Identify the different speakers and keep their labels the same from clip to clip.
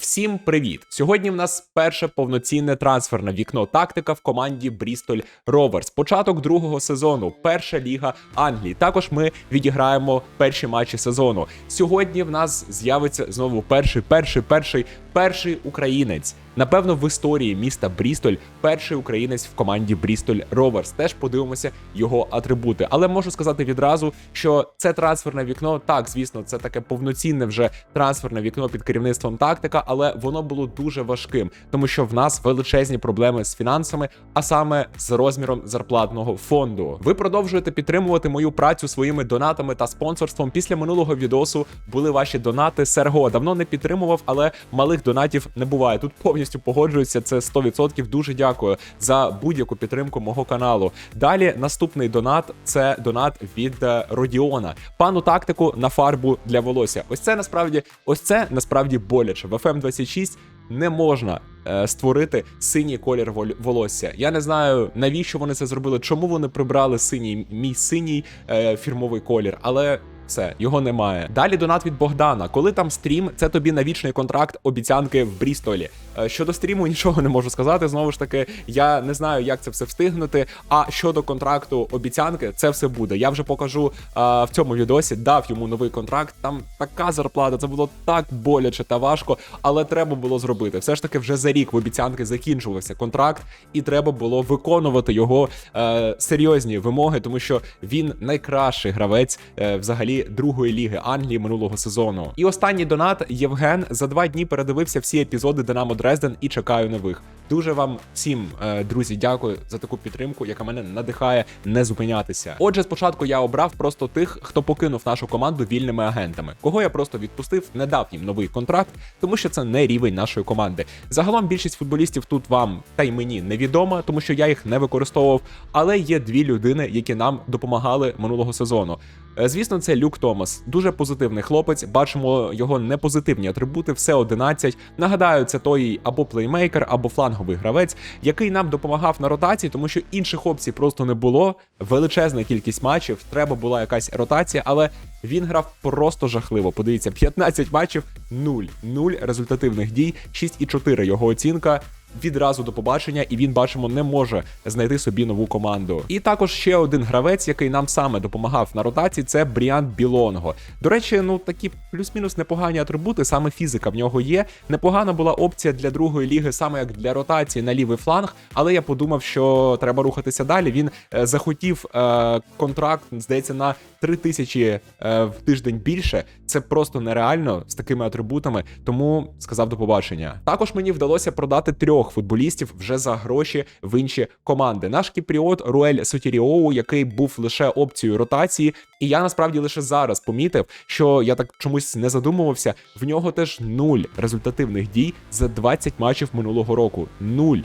Speaker 1: Всім привіт! Сьогодні в нас перше повноцінне трансферне вікно тактика в команді Брістоль Роверс. Початок другого сезону, перша ліга Англії. Також ми відіграємо перші матчі сезону. Сьогодні в нас з'явиться знову перший, перший, перший, перший українець. Напевно, в історії міста Брістоль перший українець в команді Брістоль Роверс. Теж подивимося його атрибути. Але можу сказати відразу, що це трансферне вікно. Так, звісно, це таке повноцінне вже трансферне вікно під керівництвом тактика, але воно було дуже важким, тому що в нас величезні проблеми з фінансами, а саме з розміром зарплатного фонду. Ви продовжуєте підтримувати мою працю своїми донатами та спонсорством. Після минулого відосу були ваші донати. Серго давно не підтримував, але малих донатів не буває. Тут повністю погоджуюся. Це 100%. Дуже дякую за будь-яку підтримку мого каналу. Далі наступний донат це донат від е, Родіона. Пану тактику на фарбу для волосся. Ось це насправді, ось це насправді боляче. В FM 26 не можна е, створити синій колір волосся. Я не знаю навіщо вони це зробили, чому вони прибрали синій мій синій е, фірмовий колір, але. Все, його немає. Далі донат від Богдана. Коли там стрім, це тобі на вічний контракт обіцянки в Брістолі. Е, Щодо стріму, нічого не можу сказати. Знову ж таки, я не знаю, як це все встигнути. А щодо контракту обіцянки, це все буде. Я вже покажу а, в цьому відосі. Дав йому новий контракт. Там така зарплата. Це було так боляче та важко, але треба було зробити. Все ж таки, вже за рік в обіцянки закінчувався контракт, і треба було виконувати його е, серйозні вимоги, тому що він найкращий гравець е, взагалі другої ліги Англії минулого сезону. І останній донат Євген за два дні передивився всі епізоди Динамо Дрезден і чекаю нових. Дуже вам всім, е, друзі, дякую за таку підтримку, яка мене надихає не зупинятися. Отже, спочатку я обрав просто тих, хто покинув нашу команду вільними агентами, кого я просто відпустив, не дав їм новий контракт, тому що це не рівень нашої команди. Загалом більшість футболістів тут вам та й мені невідома, тому що я їх не використовував. Але є дві людини, які нам допомагали минулого сезону. Е, Звісно, це Люк Томас, дуже позитивний хлопець. Бачимо його непозитивні атрибути, все 11. Нагадаю, це той або плеймейкер, або фланговий гравець, який нам допомагав на ротації, тому що інших опцій просто не було. Величезна кількість матчів, треба була якась ротація, але він грав просто жахливо. Подивіться, 15 матчів, 0. 0 результативних дій, 6,4 його оцінка. Відразу до побачення, і він бачимо не може знайти собі нову команду. І також ще один гравець, який нам саме допомагав на ротації, це Бріан Білонго. До речі, ну такі плюс-мінус непогані атрибути, саме фізика в нього є. Непогана була опція для другої ліги, саме як для ротації на лівий фланг. Але я подумав, що треба рухатися далі. Він е, захотів е, контракт, здається, на 3 тисячі е, в тиждень більше. Це просто нереально з такими атрибутами. Тому сказав до побачення. Також мені вдалося продати трьох футболістів вже за гроші в інші команди. Наш кіпріот Руель Сотіріоу, який був лише опцією ротації, і я насправді лише зараз помітив, що я так чомусь не задумувався. В нього теж нуль результативних дій за 20 матчів минулого року. Нуль.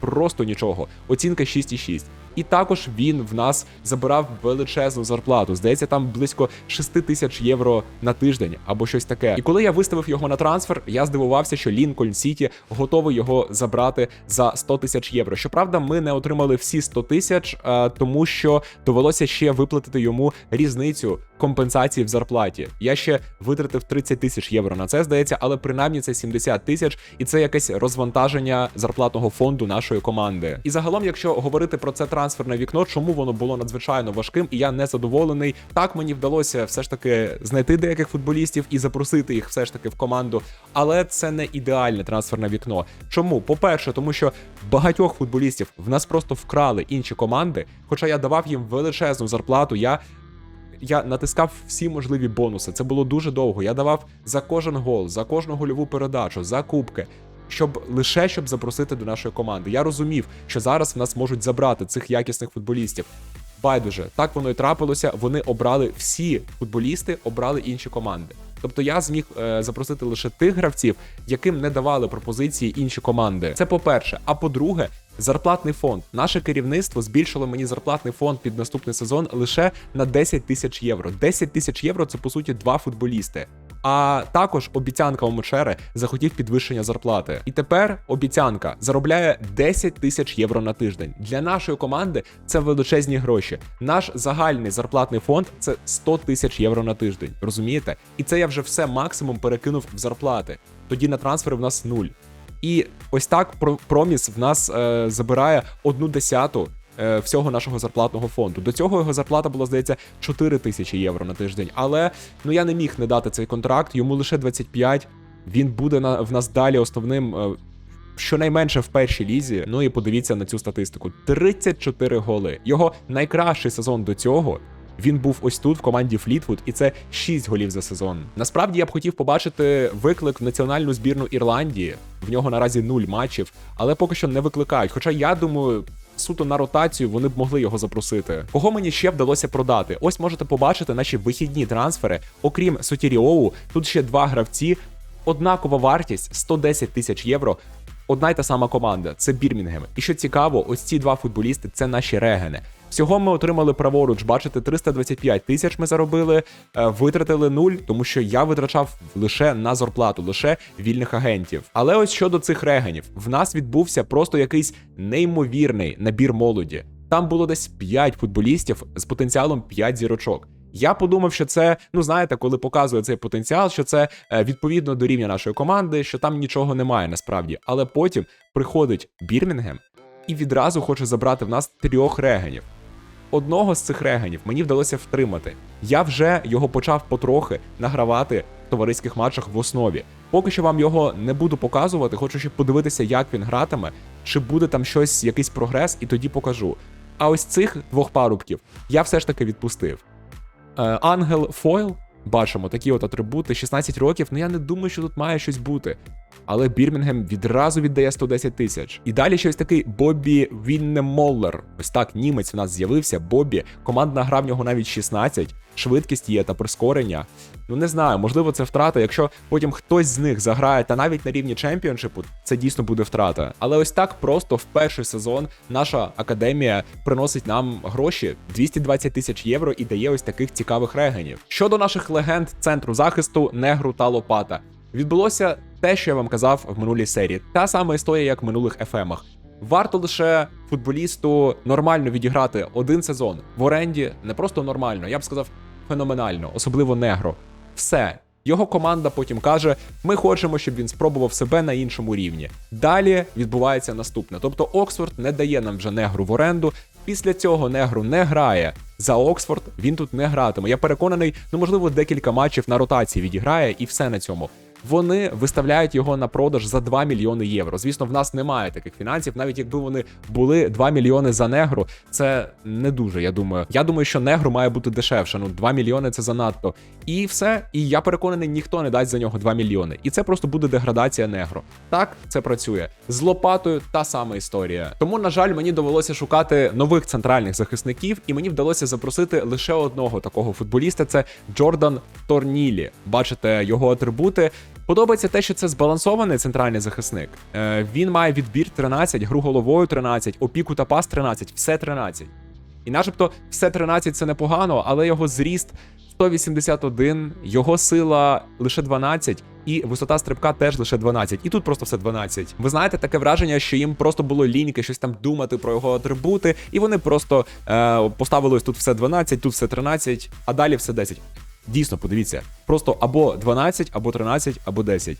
Speaker 1: Просто нічого. Оцінка 6,6. І також він в нас забирав величезну зарплату. Здається, там близько 6 тисяч євро на тиждень або щось таке. І коли я виставив його на трансфер, я здивувався, що Лінкольн Сіті готовий його забрати за 100 тисяч євро. Щоправда, ми не отримали всі 100 тисяч, е, тому що довелося ще виплатити йому різницю компенсації в зарплаті. Я ще витратив 30 тисяч євро на це, здається, але принаймні це 70 тисяч, і це якесь розвантаження зарплатного фонду нашої команди. І загалом, якщо говорити про це трансферне вікно, чому воно було надзвичайно важким, і я не задоволений. Так мені вдалося все ж таки знайти деяких футболістів і запросити їх все ж таки в команду. Але це не ідеальне трансферне вікно. Чому? По-перше, тому що багатьох футболістів в нас просто вкрали інші команди, хоча я давав їм величезну зарплату. Я я натискав всі можливі бонуси. Це було дуже довго. Я давав за кожен гол, за кожну гольову передачу, за кубки. Щоб лише щоб запросити до нашої команди. Я розумів, що зараз в нас можуть забрати цих якісних футболістів. Байдуже, так воно і трапилося. Вони обрали всі футболісти, обрали інші команди. Тобто я зміг е, запросити лише тих гравців, яким не давали пропозиції інші команди. Це по-перше. А по-друге, зарплатний фонд. Наше керівництво збільшило мені зарплатний фонд під наступний сезон лише на 10 тисяч євро. 10 тисяч євро це по суті два футболісти. А також обіцянка у Мочери захотів підвищення зарплати. І тепер обіцянка заробляє 10 тисяч євро на тиждень. Для нашої команди це величезні гроші. Наш загальний зарплатний фонд це 100 тисяч євро на тиждень. Розумієте? І це я вже все максимум перекинув в зарплати. тоді на трансфери в нас нуль. І ось так Про- Проміс в нас е, забирає одну десяту всього нашого зарплатного фонду. До цього його зарплата була, здається, 4 тисячі євро на тиждень. Але ну я не міг не дати цей контракт, йому лише 25. Він буде на, в нас далі основним. Е, Щонайменше в першій лізі, ну і подивіться на цю статистику: 34 голи. Його найкращий сезон до цього. Він був ось тут в команді Флітвуд, і це 6 голів за сезон. Насправді я б хотів побачити виклик в національну збірну Ірландії. В нього наразі нуль матчів, але поки що не викликають. Хоча я думаю. Суто на ротацію вони б могли його запросити. Кого мені ще вдалося продати? Ось можете побачити наші вихідні трансфери. Окрім Сотіріоу, тут ще два гравці. Однакова вартість 110 тисяч євро. Одна й та сама команда це Бірмінгем. І що цікаво, ось ці два футболісти це наші регени. Всього ми отримали праворуч, бачите, 325 тисяч ми заробили, е, витратили нуль, тому що я витрачав лише на зарплату, лише вільних агентів. Але ось щодо цих регенів, в нас відбувся просто якийсь неймовірний набір молоді. Там було десь 5 футболістів з потенціалом 5 зірочок. Я подумав, що це, ну знаєте, коли показує цей потенціал, що це е, відповідно до рівня нашої команди, що там нічого немає насправді. Але потім приходить Бірмінгем і відразу хоче забрати в нас трьох регенів. Одного з цих регенів мені вдалося втримати. Я вже його почав потрохи награвати в товариських матчах в основі. Поки що вам його не буду показувати, хочу ще подивитися, як він гратиме, чи буде там щось, якийсь прогрес, і тоді покажу. А ось цих двох парубків я все ж таки відпустив. Е, Ангел Фойл, бачимо такі от атрибути, 16 років. Ну я не думаю, що тут має щось бути. Але Бірмінгем відразу віддає 110 тисяч. І далі щось такий Бобі Віннемоллер. Ось так німець в нас з'явився. Бобі. Командна гра в нього навіть 16. Швидкість є та прискорення. Ну не знаю, можливо, це втрата. Якщо потім хтось з них заграє, та навіть на рівні чемпіоншипу, це дійсно буде втрата. Але ось так просто в перший сезон наша академія приносить нам гроші 220 тисяч євро і дає ось таких цікавих регенів. Щодо наших легенд центру захисту, негру та лопата. Відбулося те, що я вам казав в минулій серії. Та сама історія, як в минулих ефемах. Варто лише футболісту нормально відіграти один сезон в оренді, не просто нормально, я б сказав, феноменально, особливо негро. Все. Його команда потім каже: ми хочемо, щоб він спробував себе на іншому рівні. Далі відбувається наступне. Тобто Оксфорд не дає нам вже негру в оренду. Після цього негру не грає за Оксфорд. Він тут не гратиме. Я переконаний, ну можливо, декілька матчів на ротації відіграє, і все на цьому. Вони виставляють його на продаж за 2 мільйони євро. Звісно, в нас немає таких фінансів. Навіть якби вони були 2 мільйони за негру, це не дуже. Я думаю. Я думаю, що негру має бути дешевше. Ну 2 мільйони це занадто. І все. І я переконаний, ніхто не дасть за нього 2 мільйони. І це просто буде деградація негру. Так це працює з лопатою. Та сама історія. Тому, на жаль, мені довелося шукати нових центральних захисників, і мені вдалося запросити лише одного такого футболіста. Це Джордан Торнілі. Бачите його атрибути. Подобається те, що це збалансований центральний захисник. Е, він має відбір 13, гру головою 13, опіку та пас 13, все 13. І начебто все 13 це непогано, але його зріст 181, його сила лише 12, і висота стрибка теж лише 12. І тут просто все 12. Ви знаєте, таке враження, що їм просто було ліньки щось там думати про його атрибути, і вони просто е, поставили ось тут все 12, тут все 13, а далі все 10. Дійсно, подивіться, просто або 12, або 13, або 10.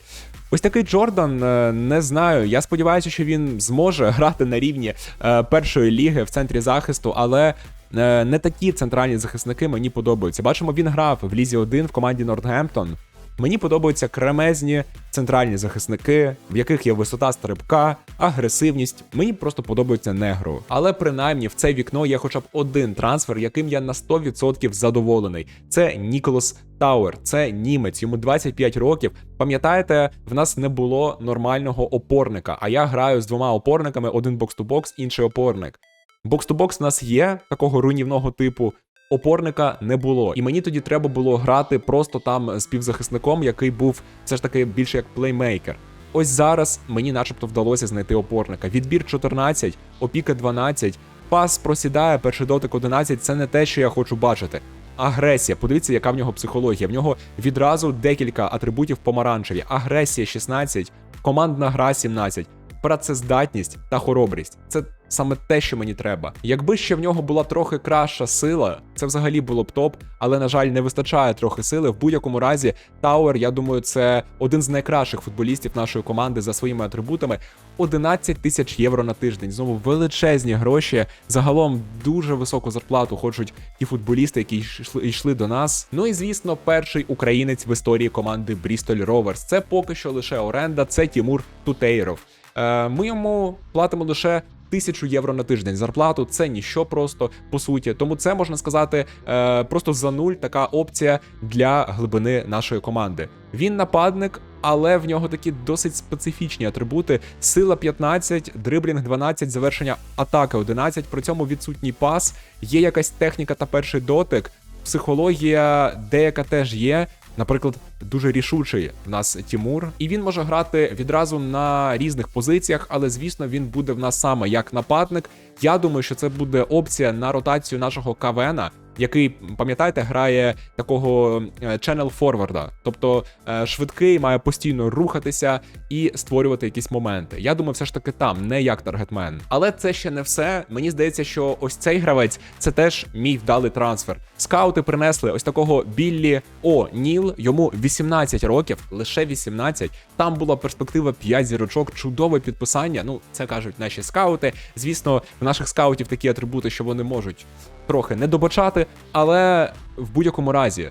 Speaker 1: Ось такий Джордан, е, не знаю. Я сподіваюся, що він зможе грати на рівні е, першої ліги в центрі захисту, але е, не такі центральні захисники мені подобаються. Бачимо, він грав в Лізі 1 в команді Нортгемптон. Мені подобаються кремезні центральні захисники, в яких є висота стрибка, агресивність. Мені просто подобається негру. Але принаймні в це вікно є хоча б один трансфер, яким я на 100% задоволений. Це Ніколас Тауер, це німець, йому 25 років. Пам'ятаєте, в нас не було нормального опорника. А я граю з двома опорниками: один бокс-ту-бокс, інший опорник. Бокс-ту-бокс в нас є такого руйнівного типу. Опорника не було, і мені тоді треба було грати просто там з півзахисником, який був все ж таки більше як плеймейкер. Ось зараз мені, начебто, вдалося знайти опорника. Відбір 14, опіка 12, пас просідає, перший дотик 11 Це не те, що я хочу бачити. Агресія, подивіться, яка в нього психологія. В нього відразу декілька атрибутів помаранчеві. Агресія 16, командна гра 17. Працездатність та хоробрість. Це саме те, що мені треба. Якби ще в нього була трохи краща сила, це взагалі було б топ, але на жаль, не вистачає трохи сили. В будь-якому разі, Тауер, я думаю, це один з найкращих футболістів нашої команди за своїми атрибутами. 11 тисяч євро на тиждень. Знову величезні гроші. Загалом дуже високу зарплату хочуть ті футболісти, які йшли, йшли до нас. Ну і звісно, перший українець в історії команди Bristol Rovers. Це поки що лише оренда. Це Тімур Тутейров. Е, Ми йому платимо лише. Тисячу євро на тиждень зарплату це ніщо просто по суті. Тому це можна сказати е, просто за нуль така опція для глибини нашої команди. Він нападник, але в нього такі досить специфічні атрибути: сила 15, дриблінг 12, завершення атаки 11. При цьому відсутній пас, є якась техніка та перший дотик. Психологія деяка теж є. Наприклад, дуже рішучий в нас Тімур, і він може грати відразу на різних позиціях, але звісно він буде в нас саме як нападник. Я думаю, що це буде опція на ротацію нашого КВНа, який, пам'ятаєте, грає такого е, channel форварда, тобто е, швидкий, має постійно рухатися і створювати якісь моменти. Я думаю, все ж таки там, не як таргетмен. Але це ще не все. Мені здається, що ось цей гравець це теж мій вдалий трансфер. Скаути принесли ось такого Біллі О Ніл. Йому 18 років, лише 18. Там була перспектива 5 зірочок, чудове підписання. Ну, це кажуть наші скаути. Звісно, в наших скаутів такі атрибути, що вони можуть трохи не добачати, але в будь-якому разі.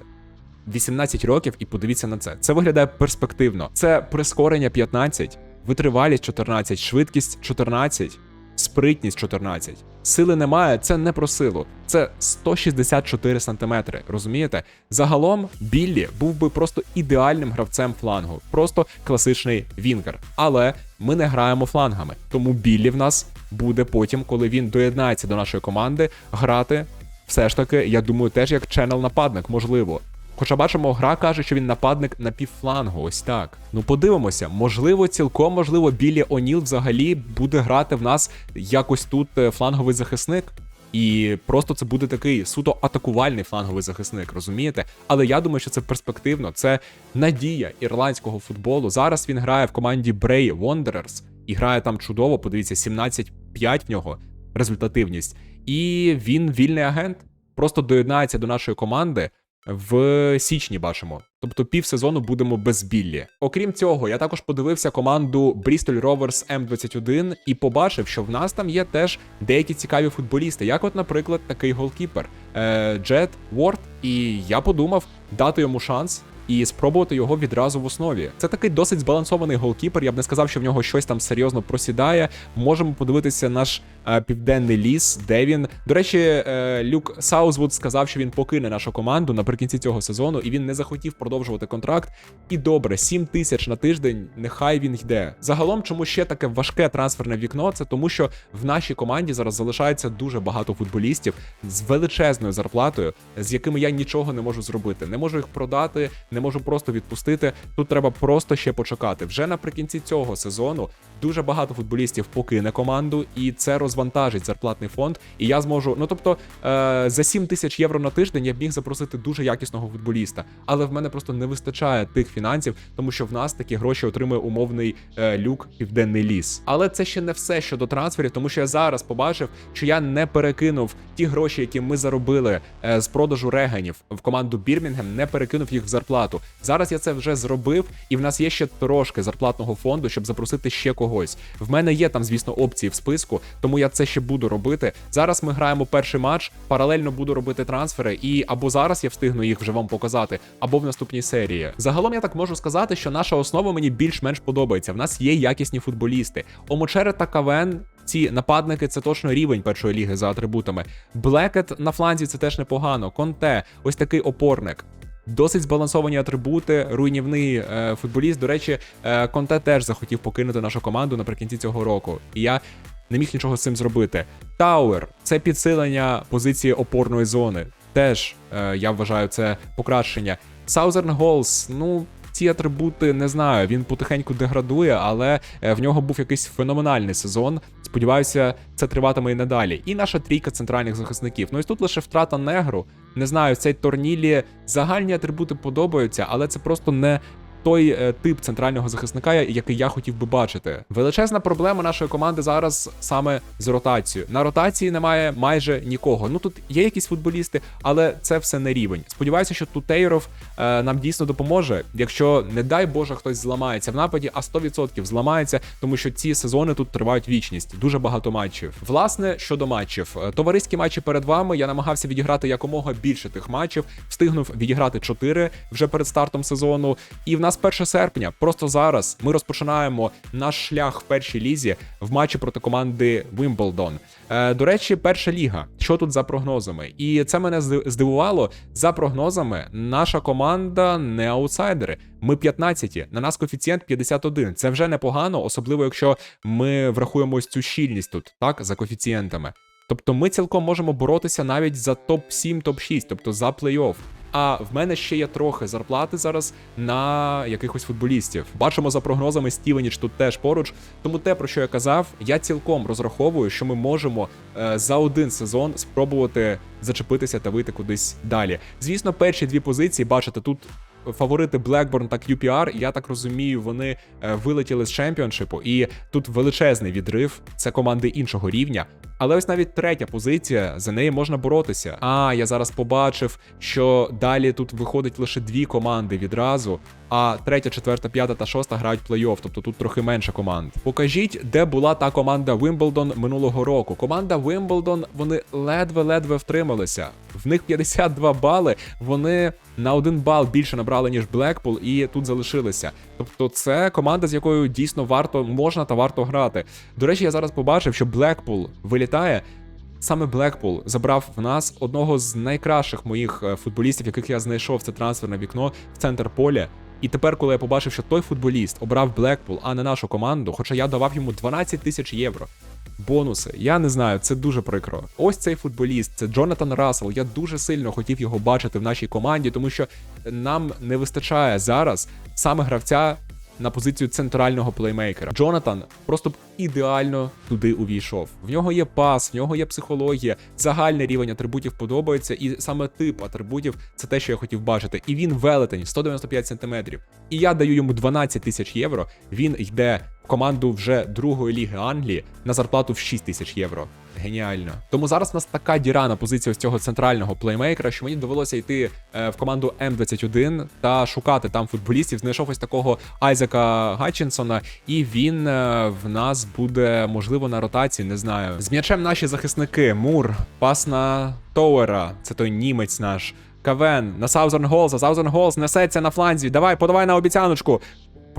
Speaker 1: 18 років, і подивіться на це. Це виглядає перспективно. Це прискорення 15, витривалість 14, швидкість 14, спритність 14. Сили немає, це не про силу. Це 164 сантиметри. Розумієте? Загалом Біллі був би просто ідеальним гравцем флангу, просто класичний вінгер. Але ми не граємо флангами. Тому Біллі в нас буде потім, коли він доєднається до нашої команди, грати. Все ж таки, я думаю, теж як ченел нападник, можливо. Хоча бачимо, гра каже, що він нападник на півфлангу, ось так. Ну подивимося, можливо, цілком можливо, Білі Оніл взагалі буде грати в нас якось тут е, фланговий захисник. І просто це буде такий суто атакувальний фланговий захисник, розумієте? Але я думаю, що це перспективно. Це надія ірландського футболу. Зараз він грає в команді Bray Wanderers і грає там чудово. Подивіться, 17-5 в нього результативність. І він вільний агент. Просто доєднається до нашої команди в січні. Бачимо. Тобто півсезону будемо без Біллі. Окрім цього, я також подивився команду Bristol Rovers M21 і побачив, що в нас там є теж деякі цікаві футболісти, як, от, наприклад, такий голкіпер е, Джет Уорд. І я подумав дати йому шанс. І спробувати його відразу в основі. Це такий досить збалансований голкіпер. Я б не сказав, що в нього щось там серйозно просідає. Можемо подивитися наш південний ліс, де він. До речі, е, Люк Саузвуд сказав, що він покине нашу команду наприкінці цього сезону, і він не захотів продовжувати контракт. І добре, 7 тисяч на тиждень, нехай він йде. Загалом, чому ще таке важке трансферне вікно? Це тому, що в нашій команді зараз залишається дуже багато футболістів з величезною зарплатою, з якими я нічого не можу зробити. Не можу їх продати, не можу просто відпустити. Тут треба просто ще почекати. Вже наприкінці цього сезону дуже багато футболістів покине команду, і це розвантажить зарплатний фонд. І я зможу. Ну тобто е, за 7 тисяч євро на тиждень я б міг запросити дуже якісного футболіста, але в мене просто не вистачає тих фінансів, тому що в нас такі гроші отримує умовний е, люк Південний Ліс. Але це ще не все щодо трансферів, тому що я зараз побачив, що я не перекинув ті гроші, які ми заробили е, з продажу реганів в команду Бірмінгем, не перекинув їх в зарплату. Зараз я це вже зробив, і в нас є ще трошки зарплатного фонду, щоб запросити ще когось. В мене є там, звісно, опції в списку, тому я це ще буду робити. Зараз ми граємо перший матч, паралельно буду робити трансфери, і або зараз я встигну їх вже вам показати, або в наступній серії. Загалом я так можу сказати, що наша основа мені більш-менш подобається. В нас є якісні футболісти. Омочере та Кавен. Ці нападники це точно рівень першої ліги за атрибутами. Блекет на фланзі це теж непогано. Конте, ось такий опорник. Досить збалансовані атрибути, руйнівний е, футболіст. До речі, е, Конте теж захотів покинути нашу команду наприкінці цього року. І я не міг нічого з цим зробити. Тауер це підсилення позиції опорної зони. Теж е, я вважаю це покращення. Southern Halls, ну. Ці атрибути не знаю, він потихеньку деградує, але е, в нього був якийсь феноменальний сезон. Сподіваюся, це триватиме і надалі. І наша трійка центральних захисників. Ну і тут лише втрата негру. Не знаю, цей торнілі загальні атрибути подобаються, але це просто не той е, тип центрального захисника, який я хотів би бачити. Величезна проблема нашої команди зараз саме з ротацією. На ротації немає майже нікого. Ну тут є якісь футболісти, але це все не рівень. Сподіваюся, що Тутейров е, нам дійсно допоможе. Якщо не дай Боже хтось зламається в нападі, а 100% зламається, тому що ці сезони тут тривають вічність. Дуже багато матчів. Власне, щодо матчів, Е, товариські матчі перед вами. Я намагався відіграти якомога більше тих матчів. Встигнув відіграти 4 вже перед стартом сезону. І в нас 1 серпня. Просто зараз ми розпочинаємо наш шлях в першій лізі в матчі проти команди Wimbledon. Е, до речі, перша ліга. Що тут за прогнозами? І це мене здивувало. За прогнозами, наша команда не аутсайдери. Ми 15-ті, на нас коефіцієнт 51. Це вже непогано, особливо якщо ми врахуємо ось цю щільність тут, так, за коефіцієнтами. Тобто ми цілком можемо боротися навіть за топ-7, топ-6, тобто за плей-офф. А в мене ще є трохи зарплати зараз на якихось футболістів. Бачимо за прогнозами Стівеніч тут теж поруч. Тому те, про що я казав, я цілком розраховую, що ми можемо е, за один сезон спробувати зачепитися та вийти кудись далі. Звісно, перші дві позиції, бачите, тут фаворити Blackburn та QPR, я так розумію, вони е, вилетіли з чемпіоншипу, і тут величезний відрив. Це команди іншого рівня. Але ось навіть третя позиція, за неї можна боротися. А я зараз побачив, що далі тут виходить лише дві команди відразу. А третя, четверта, п'ята та шоста грають плей-офф, тобто тут трохи менше команд. Покажіть, де була та команда Вимблдон минулого року. Команда Вимблдон вони ледве-ледве втрималися. В них 52 бали. Вони на один бал більше набрали ніж Блекпул, і тут залишилися. Тобто, це команда, з якою дійсно варто можна та варто грати. До речі, я зараз побачив, що Блекпул вилітає. Саме Блекпул забрав в нас одного з найкращих моїх е, футболістів, яких я знайшов це трансферне вікно в центр поля. І тепер, коли я побачив, що той футболіст обрав Блекпул, а не нашу команду, хоча я давав йому 12 тисяч євро. Бонуси, я не знаю, це дуже прикро. Ось цей футболіст, це Джонатан Рассел. Я дуже сильно хотів його бачити в нашій команді, тому що нам не вистачає зараз саме гравця на позицію центрального плеймейкера. Джонатан просто б ідеально туди увійшов. В нього є пас, в нього є психологія, загальний рівень атрибутів подобається, і саме тип атрибутів це те, що я хотів бачити. І він велетень 195 сантиметрів. І я даю йому 12 тисяч євро. Він йде команду вже другої ліги Англії на зарплату в 6 тисяч євро. Геніально. Тому зараз у нас така діра на позиції ось цього центрального плеймейкера, що мені довелося йти е, в команду М21 та шукати там футболістів. Знайшов ось такого Айзека Гатчинсона, і він е, в нас буде можливо на ротації. Не знаю. З м'ячем наші захисники. Мур, пас на Тоуера, це той німець наш. Кавен на Саузерн Голз, Саузерн Голз несеться на фланзі. Давай, подавай на обіцяночку.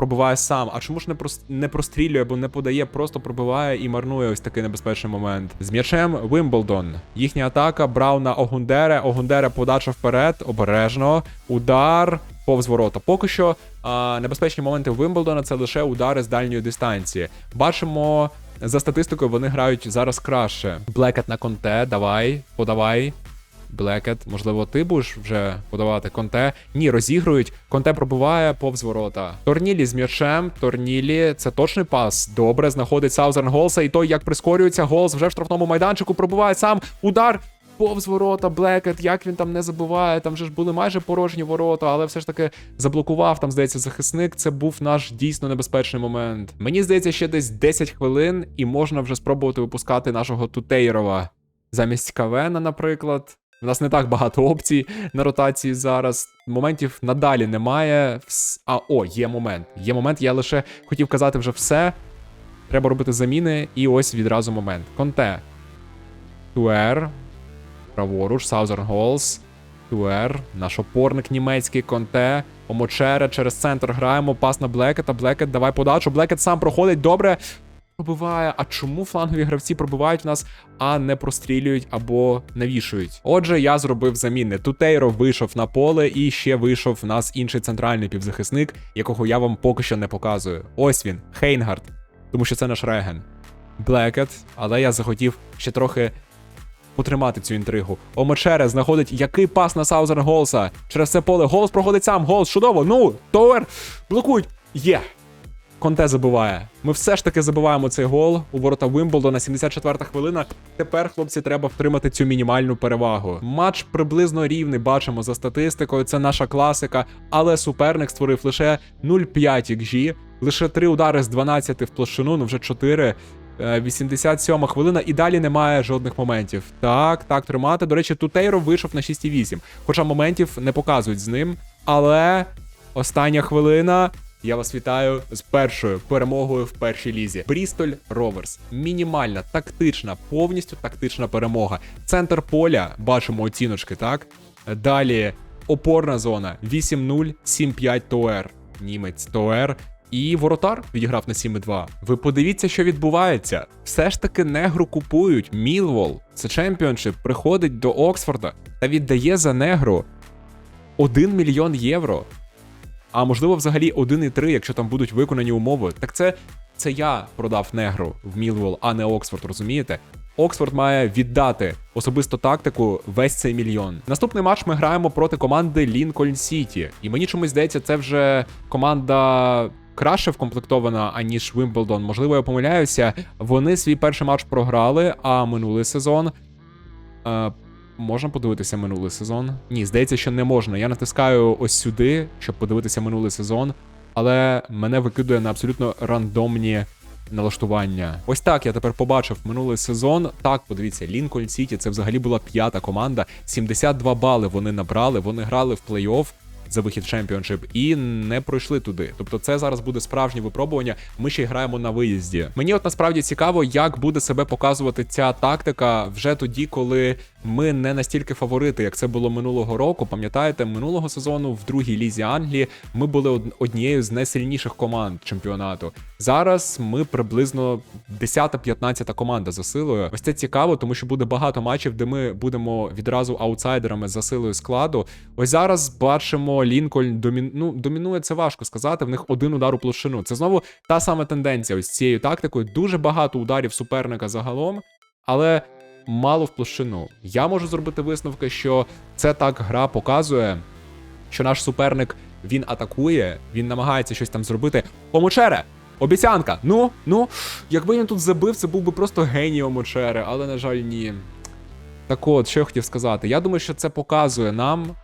Speaker 1: Пробиває сам. А чому ж не не прострілює, або не подає, просто пробиває і марнує ось такий небезпечний момент. З м'ячем Вимблдон. Їхня атака Брауна Огундере. Огундере подача вперед, обережно. Удар повз ворота. Поки що а, небезпечні моменти Вимблдона це лише удари з дальньої дистанції. Бачимо. За статистикою вони грають зараз краще. Блекет на конте, давай, подавай. Блекет, можливо, ти будеш вже подавати конте. Ні, розігрують. Конте пробиває повз ворота. Торнілі з м'ячем. Торнілі, це точний пас. Добре, знаходить Саузерн Голса. І той, як прискорюється, Голс вже в штрафному майданчику пробиває сам. Удар. Повз ворота, Блекет, як він там не забуває, там же ж були майже порожні ворота, але все ж таки заблокував там, здається, захисник. Це був наш дійсно небезпечний момент. Мені здається, ще десь 10 хвилин, і можна вже спробувати випускати нашого Тутейрова замість Кавена, наприклад. У нас не так багато опцій на ротації зараз. Моментів надалі немає. А, о, є момент. Є момент, я лише хотів казати вже все. Треба робити заміни, і ось відразу момент. Конте. Туер. Праворуч, Саузерн Голс. Туер. Наш опорник німецький Конте. Омочере через центр граємо. Пас на Блекета. Блекет, давай подачу. Блекет сам проходить добре. Пробиває. А чому флангові гравці пробивають в нас, а не прострілюють або навішують? Отже, я зробив заміни. Тутейро вийшов на поле, і ще вийшов в нас інший центральний півзахисник, якого я вам поки що не показую. Ось він, Хейнгард, тому що це наш реген. Блекет, але я захотів ще трохи потримати цю інтригу. Омочере знаходить який пас на Саузерн Голса. Через це поле Голс проходить сам. Голс чудово. Ну, Товер блокують. Є. Конте забиває. Ми все ж таки забиваємо цей гол у ворота Вимблдона. 74-та хвилина. Тепер, хлопці, треба втримати цю мінімальну перевагу. Матч приблизно рівний. Бачимо за статистикою. Це наша класика, але суперник створив лише 0,5 XG, лише 3 удари з 12 в площину, ну вже 4. Е, 87 хвилина, і далі немає жодних моментів. Так, так, тримати. До речі, Тутейро вийшов на 6,8. Хоча моментів не показують з ним. Але остання хвилина. Я вас вітаю з першою перемогою в першій лізі. Брістоль Роверс. Мінімальна, тактична, повністю тактична перемога. Центр поля, бачимо оціночки, так? Далі опорна зона 8-0, 7-5 Тоер. Німець Тоер. І воротар відіграв на 7-2. Ви подивіться, що відбувається. Все ж таки негру купують. Мілвол, це чемпіоншип, приходить до Оксфорда та віддає за негру 1 мільйон євро. А можливо, взагалі 1,3, якщо там будуть виконані умови. Так це, це я продав негру в Мілвол, а не Оксфорд, розумієте? Оксфорд має віддати особисто тактику весь цей мільйон. Наступний матч ми граємо проти команди Лінкольн Сіті. І мені чомусь здається, це вже команда краще вкомплектована, аніж Вимблдон. Можливо, я помиляюся. Вони свій перший матч програли, а минулий сезон. Е, можна подивитися минулий сезон? Ні, здається, що не можна. Я натискаю ось сюди, щоб подивитися минулий сезон, але мене викидує на абсолютно рандомні налаштування. Ось так я тепер побачив минулий сезон. Так, подивіться, Лінкольн Сіті це взагалі була п'ята команда. 72 бали вони набрали. Вони грали в плей-офф за вихід чемпіоншип і не пройшли туди. Тобто, це зараз буде справжнє випробування. Ми ще й граємо на виїзді. Мені от насправді цікаво, як буде себе показувати ця тактика вже тоді, коли ми не настільки фаворити, як це було минулого року. Пам'ятаєте, минулого сезону в другій лізі Англії ми були однією з найсильніших команд чемпіонату. Зараз ми приблизно 10-15 команда за силою. Ось це цікаво, тому що буде багато матчів, де ми будемо відразу аутсайдерами за силою складу. Ось зараз бачимо Лінкольн домін... ну, домінує це важко сказати. В них один удар у площину. Це знову та сама тенденція. Ось цією тактикою. Дуже багато ударів суперника загалом, але мало в площину. Я можу зробити висновки, що це так гра показує, що наш суперник він атакує, він намагається щось там зробити. Омочере! Обіцянка! Ну, ну, якби він тут забив, це був би просто геній Омочере, але, на жаль, ні. Так от, що я хотів сказати. Я думаю, що це показує нам,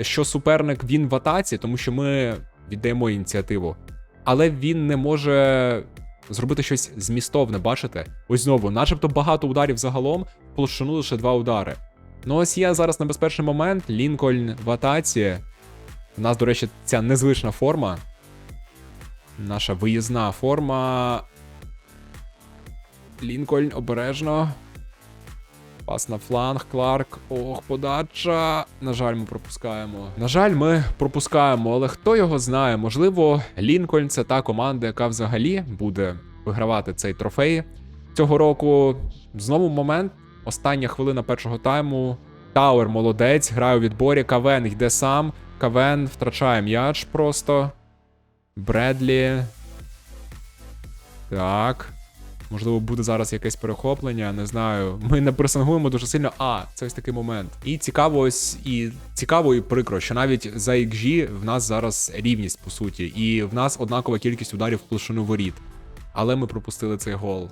Speaker 1: що суперник він в атаці, тому що ми віддаємо ініціативу. Але він не може зробити щось змістовне, бачите? Ось знову, начебто багато ударів загалом, площину лише два удари. Ну ось є зараз небезпечний момент. Лінкольн в атаці. У нас, до речі, ця незвична форма. Наша виїзна форма. Лінкольн обережно. Пас на фланг, Кларк. Ох, подача. На жаль, ми пропускаємо. На жаль, ми пропускаємо, але хто його знає? Можливо, Лінкольн це та команда, яка взагалі буде вигравати цей трофей. Цього року знову момент. Остання хвилина першого тайму. Тауер молодець, грає у відборі. Кавен йде сам. Кавен втрачає м'яч просто. Бредлі. Так. Можливо, буде зараз якесь перехоплення, не знаю. Ми не пресингуємо дуже сильно. А, це ось такий момент. І цікаво, ось і цікаво і прикро, що навіть за XG в нас зараз рівність по суті, і в нас однакова кількість ударів в площину воріт. Але ми пропустили цей гол.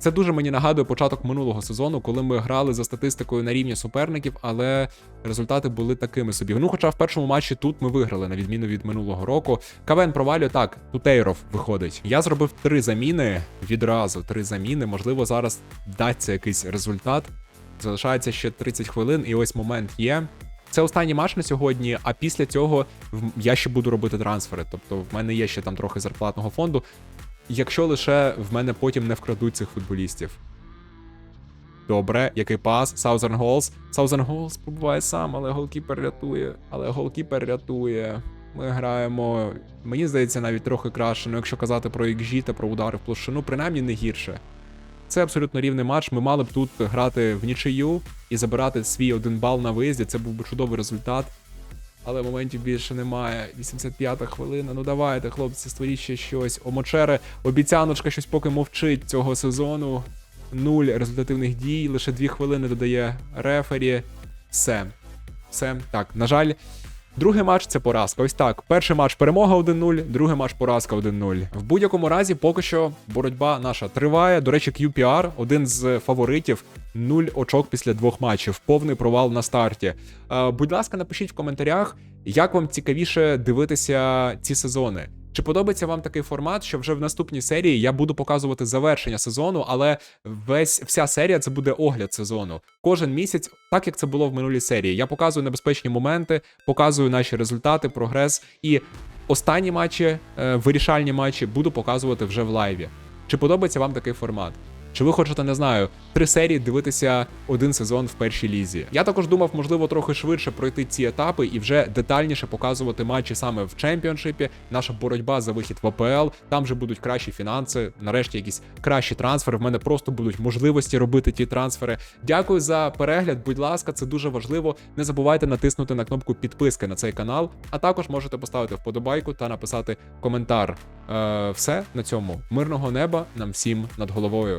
Speaker 1: Це дуже мені нагадує початок минулого сезону, коли ми грали за статистикою на рівні суперників, але результати були такими собі. Ну, хоча в першому матчі тут ми виграли, на відміну від минулого року. Кавен провалює так, Тутейров виходить. Я зробив три заміни відразу. Три заміни. Можливо, зараз вдасться якийсь результат. Залишається ще 30 хвилин, і ось момент є. Це останній матч на сьогодні, а після цього я ще буду робити трансфери. Тобто в мене є ще там трохи зарплатного фонду. Якщо лише в мене потім не вкрадуть цих футболістів. Добре, який пас? Southern Halls. Southern Halls побуває сам, але голкіпер рятує. Але голкіпер рятує. Ми граємо, мені здається, навіть трохи краще. Ну, якщо казати про XG та про удари в площину, принаймні не гірше. Це абсолютно рівний матч. Ми мали б тут грати в нічию і забирати свій один бал на виїзді. Це був би чудовий результат. Але моментів більше немає. 85-та хвилина. Ну давайте, хлопці, створіть ще щось. Омочере, обіцяночка щось поки мовчить цього сезону. Нуль результативних дій, лише дві хвилини додає рефері. Все. Все. Так, на жаль, Другий матч це поразка. Ось так. Перший матч перемога 1-0, другий матч поразка 1-0. В будь-якому разі, поки що боротьба наша триває. До речі, QPR, один з фаворитів, 0 очок після двох матчів, повний провал на старті. Е, будь ласка, напишіть в коментарях, як вам цікавіше дивитися ці сезони. Чи подобається вам такий формат, що вже в наступній серії я буду показувати завершення сезону, але весь вся серія це буде огляд сезону. Кожен місяць, так як це було в минулій серії. Я показую небезпечні моменти, показую наші результати, прогрес і останні матчі, е, вирішальні матчі буду показувати вже в лайві. Чи подобається вам такий формат? Чи ви хочете, не знаю, три серії дивитися один сезон в першій лізі? Я також думав, можливо, трохи швидше пройти ці етапи і вже детальніше показувати матчі саме в чемпіоншипі. Наша боротьба за вихід в АПЛ. Там вже будуть кращі фінанси, нарешті якісь кращі трансфери. В мене просто будуть можливості робити ті трансфери. Дякую за перегляд. Будь ласка, це дуже важливо. Не забувайте натиснути на кнопку підписки на цей канал, а також можете поставити вподобайку та написати коментар. Е, все на цьому. Мирного неба нам всім над головою.